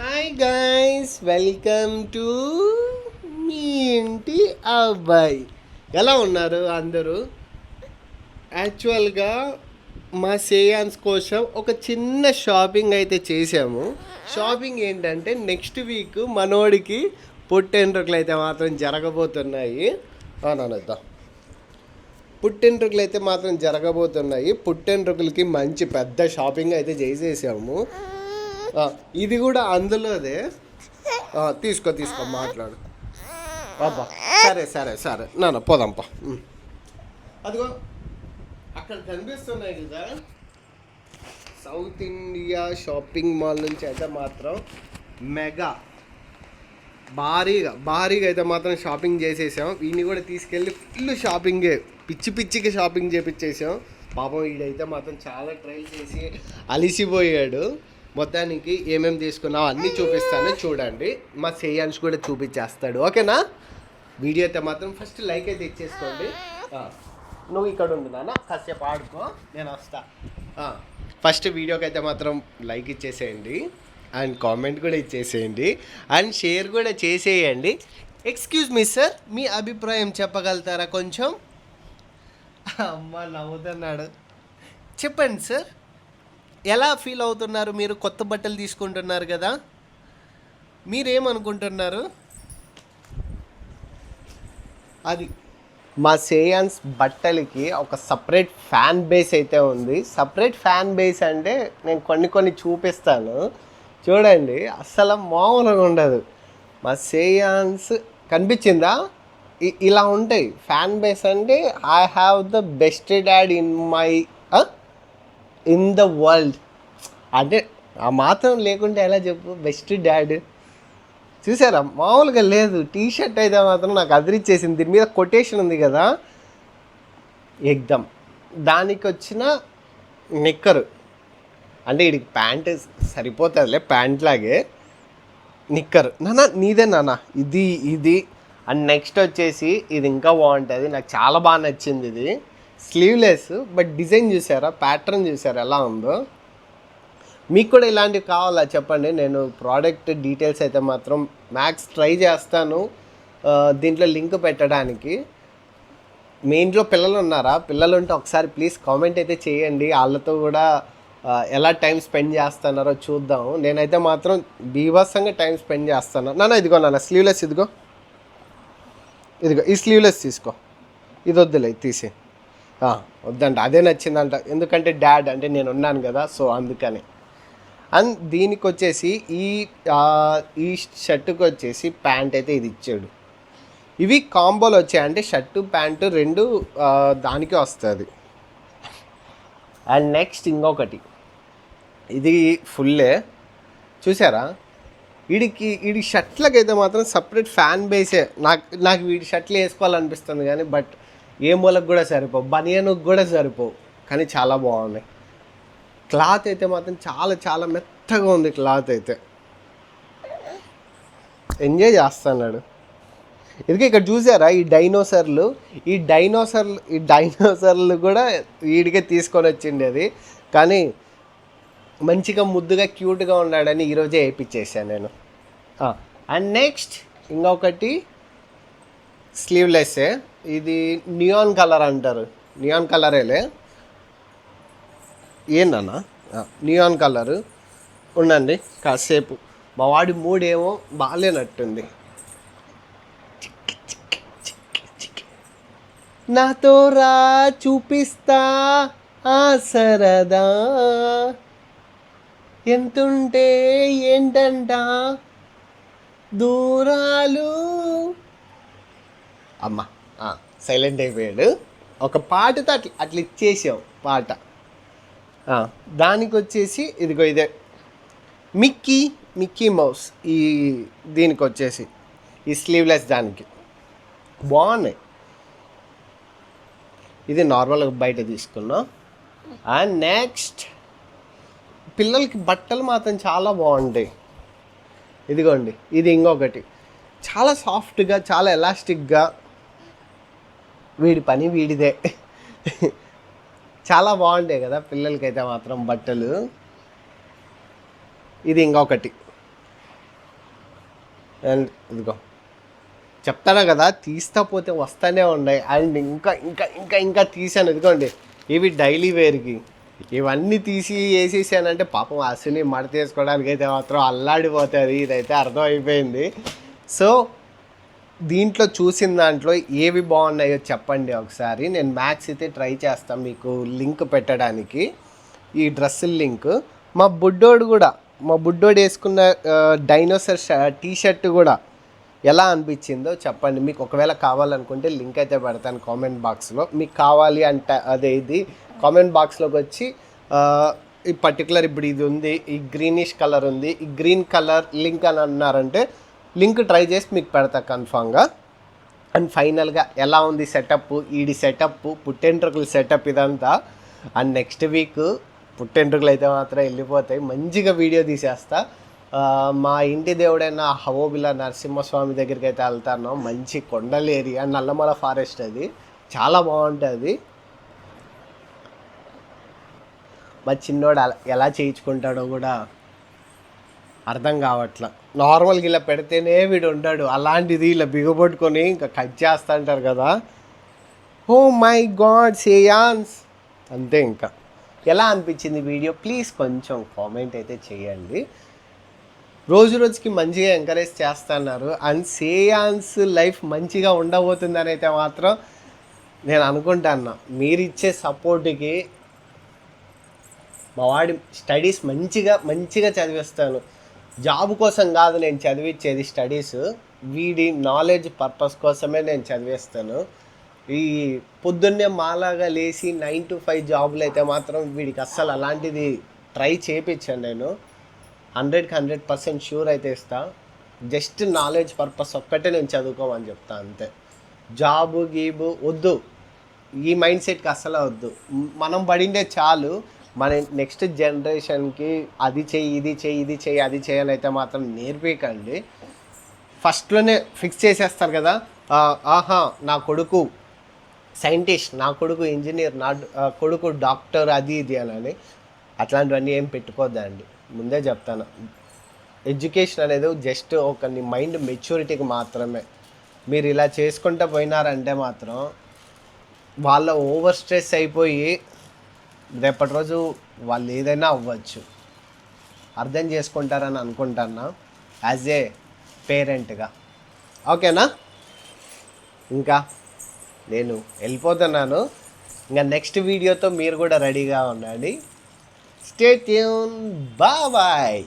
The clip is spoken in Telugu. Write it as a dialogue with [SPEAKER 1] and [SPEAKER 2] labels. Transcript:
[SPEAKER 1] హాయ్ గైస్ వెల్కమ్ టు మీ ఇంటి అబ్బాయి. ఎలా ఉన్నారు అందరూ? యాక్చువల్గా మా సేయాన్స్ కోసం ఒక చిన్న షాపింగ్ అయితే చేసాము షాపింగ్ ఏంటంటే నెక్స్ట్ వీక్ మనోడికి పుట్టెంట్రుకలు అయితే మాత్రం జరగబోతున్నాయి. అవునవునద్దా పుట్టెంట్రుకలు అయితే మాత్రం జరగబోతున్నాయి. పుట్టెంట్రుకలకి మంచి పెద్ద షాపింగ్ అయితే చేసేసాము. ఇది కూడా అందులోదే. తీసుకో తీసుకో మాట్లాడు. అబ్బా సరే సరే సరే. నాన్న పోదాంపా అదిగో అక్కడ కనిపిస్తున్నాయి కదా. సౌత్ ఇండియా షాపింగ్ మాల్ నుంచి అయితే మాత్రం మెగా. భారీగా భారీగా అయితే మాత్రం షాపింగ్ చేసేసాం. వీడిని కూడా తీసుకెళ్ళి ఫుల్ షాపింగే పిచ్చి పిచ్చికి షాపింగ్ చేపించేసాం పాపం వీడైతే మాత్రం చాలా ట్రై చేసి అలిసిపోయాడు. మొత్తానికి ఏమేమి తీసుకున్నావు అన్నీ చూపిస్తాను చూడండి. మా సేయాన్స్ కూడా చూపించేస్తాడు. ఓకేనా? వీడియో అయితే మాత్రం ఫస్ట్ లైక్ అయితే ఇచ్చేసుకోండి. నువ్వు ఇక్కడ ఉండు నాన్న కాసేపు ఆడుకో నేను వస్తా. ఫస్ట్ వీడియోకి అయితే మాత్రం లైక్ ఇచ్చేసేయండి. అండ్ కామెంట్ కూడా ఇచ్చేసేయండి. అండ్ షేర్ కూడా చేసేయండి. ఎక్స్క్యూజ్ మీ సార్ మీ అభిప్రాయం చెప్పగలుగుతారా కొంచెం? అమ్మ నవ్వుతున్నాడు. చెప్పండి సార్ ఎలా ఫీల్ అవుతున్నారు? మీరు కొత్త బట్టలు తీసుకుంటున్నారు కదా? మీరేమనుకుంటున్నారు? అది. మా సేయాన్స్ బట్టలకి ఒక సపరేట్ ఫ్యాన్ బేస్ అయితే ఉంది. సపరేట్ ఫ్యాన్ బేస్ అంటే నేను కొన్ని కొన్ని చూపిస్తాను. చూడండి అస్సలు మామూలుగా ఉండదు. మా సేయాన్స్ కనిపించిందా? ఇ- ఇలా ఉంటాయి. ఫ్యాన్ బేస్ అంటే I have the best dad in my in the world అంటే ఆ మాత్రం లేకుంటే ఎలా చెప్పు? బెస్ట్ డాడ్ చూసారా? మామూలుగా లేదు. టీ షర్ట్ అయితే మాత్రం నాకు అదిరిచ్చేసింది. దీని మీద కొటేషన్ ఉంది కదా? ఎగ్దమ్. దానికి వచ్చిన నిక్కరు. అంటే వీడికి ప్యాంట్ సరిపోతుందిలే ప్యాంట్ లాగే. నిక్కరు. నాన్న నీదే నాన్న. ఇది ఇది. అండ్ నెక్స్ట్ వచ్చేసి ఇది ఇంకా బాగుంటుంది. నాకు చాలా బాగా నచ్చింది ఇది. స్లీవ్లెస్ బట్ డిజైన్ చూసారా? ప్యాటర్న్ చూసారా? ఎలా ఉందో? మీకు కూడా ఇలాంటివి కావాలా? చెప్పండి. నేను ప్రోడక్ట్ డీటెయిల్స్ అయితే మాత్రం మ్యాక్స్ ట్రై చేస్తాను. దీంట్లో లింక్ పెట్టడానికి. మీ ఇంట్లో పిల్లలు ఉన్నారా? పిల్లలు ఉంటే ఒకసారి ప్లీజ్ కామెంట్ అయితే చేయండి. వాళ్ళతో కూడా ఎలా టైం స్పెండ్ చేస్తున్నారో చూద్దాం. నేనైతే మాత్రం బీభత్సంగా టైం స్పెండ్ చేస్తాను. నాన్న ఇదిగో నాన్న స్లీవ్లెస్ ఇదిగో. ఇదిగో ఈ స్లీవ్లెస్ తీసుకో. ఇది వద్దులే తీసే తీసి వద్దంట. అదే నచ్చిందంట. ఎందుకంటే డాడ్ అంటే నేను ఉన్నాను కదా సో అందుకని. అండ్ దీనికి వచ్చేసి ఈ ఈ షర్టుకి వచ్చేసి ప్యాంట్ అయితే ఇది ఇచ్చాడు. ఇవి కాంబోలు వచ్చాయంటే షర్టు ప్యాంటు రెండు దానికి దానికే వస్తుంది. అండ్ నెక్స్ట్ ఇంకొకటి. ఇది ఫుల్లే. చూసారా? వీడికి వీడి షర్ట్లకైతే మాత్రం సపరేట్ ఫ్యాన్ బేసే. నాకు నాకు వీడి షర్ట్లు వేసుకోవాలనిపిస్తుంది కానీ బట్ ఏ మూలకు కూడా సరిపోవు. బనియన్కి కూడా సరిపోవు. కానీ చాలా బాగున్నాయి. క్లాత్ అయితే మాత్రం చాలా చాలా మెత్తగా ఉంది క్లాత్ అయితే. ఎంజాయ్ చేస్తున్నాడు. ఇదిగో ఇక్కడ చూసారా ఈ డైనోసర్లు? ఈ డైనోసర్లు ఈ డైనోసర్లు కూడా వీడికే తీసుకొని వచ్చిండేది అది. కానీ మంచిగా ముద్దుగా క్యూట్గా ఉన్నాడని ఈరోజే వేయించేసాను నేను. అండ్ నెక్స్ట్ ఇంకొకటి స్లీవ్లెస్సే ఇది నియాన్ కలర్ అంటారు. నియాన్ కలరేలే ఏందన్నా నియాన్ కలరు. ఉండండి కాసేపు. మా వాడి మూడేమో బాగాలేనట్టుంది నాతో రా చూపిస్తా ఆ సరదా ఎంతుంటే ఏంటంట? దూరాలు అమ్మ. సైలెంట్ అయిపోయాడు. ఒక పాటతో అట్లా అట్లా ఇచ్చేసాం పాట. దానికి వచ్చేసి ఇదిగో ఇదే. మిక్కీ మిక్కీ మౌస్ ఈ దీనికి వచ్చేసి ఈ స్లీవ్లెస్ దానికి. బాగున్నాయి. ఇది నార్మల్గా బయట తీసుకున్నాం. అండ్ నెక్స్ట్ పిల్లలకి బట్టలు మాత్రం చాలా బాగుంటాయి. ఇదిగోండి ఇది ఇంకొకటి. చాలా సాఫ్ట్గా చాలా ఎలాస్టిక్గా వీడి పని వీడిదే. చాలా బాగుంటాయి కదా పిల్లలకైతే మాత్రం బట్టలు. ఇది ఇంకొకటి. అండ్ ఇదిగో. చెప్తాను కదా తీస్తా పోతే వస్తానే ఉన్నాయి. అండ్ ఇంకా ఇంకా ఇంకా ఇంకా తీసాను ఇదిగోండి ఇవి డైలీ వేర్కి. ఇవన్నీ తీసి వేసేసానంటే పాపం అసలు మడత వేసుకోవడానికి అయితే మాత్రం అల్లాడిపోతుంది. ఇదైతే అర్థమైపోయింది. సో దీంట్లో చూసిన దాంట్లో ఏవి బాగున్నాయో చెప్పండి ఒకసారి. నేను మ్యాక్స్ అయితే ట్రై చేస్తాను మీకు లింక్ పెట్టడానికి. ఈ డ్రెస్సుల లింక్. మా బుడ్డోడు కూడా మా బుడ్డోడు వేసుకున్న డైనోసర్ టీ షర్ట్ కూడా ఎలా అనిపించిందో చెప్పండి. మీకు ఒకవేళ కావాలనుకుంటే లింక్ అయితే పెడతాను కామెంట్ బాక్స్లో. మీకు కావాలి అంటే అదే ఇది. కామెంట్ బాక్స్లోకి వచ్చి ఈ పర్టికులర్ ఇప్పుడు ఇది ఉంది ఈ గ్రీనిష్ కలర్ ఉంది. ఈ గ్రీన్ కలర్ లింక్ అని అన్నారంటే లింక్ ట్రై చేసి మీకు పెడతా కన్ఫామ్గా. అండ్ ఫైనల్గా ఎలా ఉంది సెటప్? ఈడి సెటప్ పుట్టెంట్రుకల సెటప్ ఇదంతా. అండ్ నెక్స్ట్ వీక్ పుట్టెంట్రుకలు అయితే మాత్రం వెళ్ళిపోతాయి మంచిగా వీడియో తీసేస్తా. మా ఇంటి దేవుడైన హవోబిల నరసింహస్వామి దగ్గరికి అయితే వెళ్తాను. మంచి కొండల ఏరియా నల్లమల ఫారెస్ట్ అది. చాలా బాగుంటుంది. మా చిన్నోడు అలా- ఎలా చేయించుకుంటాడో కూడా అర్థం కావట్లా. నార్మల్గా ఇలా పెడితేనే వీడు ఉంటాడు అలాంటిది ఇలా బిగబొట్టుకొని ఇంకా కట్ చేస్తా అంటారు కదా. ఓ మై గాడ్ సేయాన్స్ అంతే ఇంకా. ఎలా అనిపించింది వీడియో? ప్లీజ్ కొంచెం కామెంట్ అయితే చేయండి. రోజు రోజుకి మంచిగా ఎంకరేజ్ చేస్తున్నారు. అండ్ సేయాన్స్ లైఫ్ మంచిగా ఉండబోతుందని అయితే మాత్రం నేను అనుకుంటాను మీరు ఇచ్చే సపోర్ట్కి మా వాడి స్టడీస్ మంచిగా మంచిగా చదివిస్తాను. జాబ్ కోసం కాదు నేను చదివించేది స్టడీస్. వీడి నాలెడ్జ్ పర్పస్ కోసమే నేను చదివేస్తాను. ఈ పొద్దున్నే మాలాగా లేచి నైన్ టు ఫైవ్ జాబులు అయితే మాత్రం వీడికి అస్సలు అలాంటిది ట్రై చేయించాను నేను. హండ్రెడ్కి హండ్రెడ్ పర్సెంట్ షూర్ అయితే ఇస్తా. జస్ట్ నాలెడ్జ్ పర్పస్ ఒక్కటే నేను చదువుకోమని చెప్తా అంతే. జాబు గీబు వద్దు. ఈ మైండ్ సెట్కి అస్సలు వద్దు. మనం పడిందే చాలు. మన నెక్స్ట్ జనరేషన్కి అది చేయి ఇది చెయ్యి ఇది చేయి అది చేయాలైతే అయితే మాత్రం నేర్పించండి ఫస్ట్లోనే ఫిక్స్ చేసేస్తారు కదా. ఆహా నా కొడుకు సైంటిస్ట్ నా కొడుకు ఇంజనీర్ నా కొడుకు డాక్టర్ అది ఇది అని అట్లాంటివన్నీ ఏం పెట్టుకోద్దండి. ముందే చెప్తాను. ఎడ్యుకేషన్ అనేది జస్ట్ ఒక మైండ్ మెచ్యూరిటీకి మాత్రమే. మీరు ఇలా చేసుకుంటూ పోయినారంటే మాత్రం వాళ్ళ ఓవర్ స్ట్రెస్ అయిపోయి రేపటి రోజు వాళ్ళు ఏదైనా అవ్వచ్చు. అర్థం చేసుకుంటారని అనుకుంటున్నా యాజ్ ఏ పేరెంట్గా ఓకేనా? ఇంకా నేను వెళ్ళిపోతున్నాను. ఇంకా నెక్స్ట్ వీడియోతో మీరు కూడా రెడీగా ఉండండి. Stay tune bye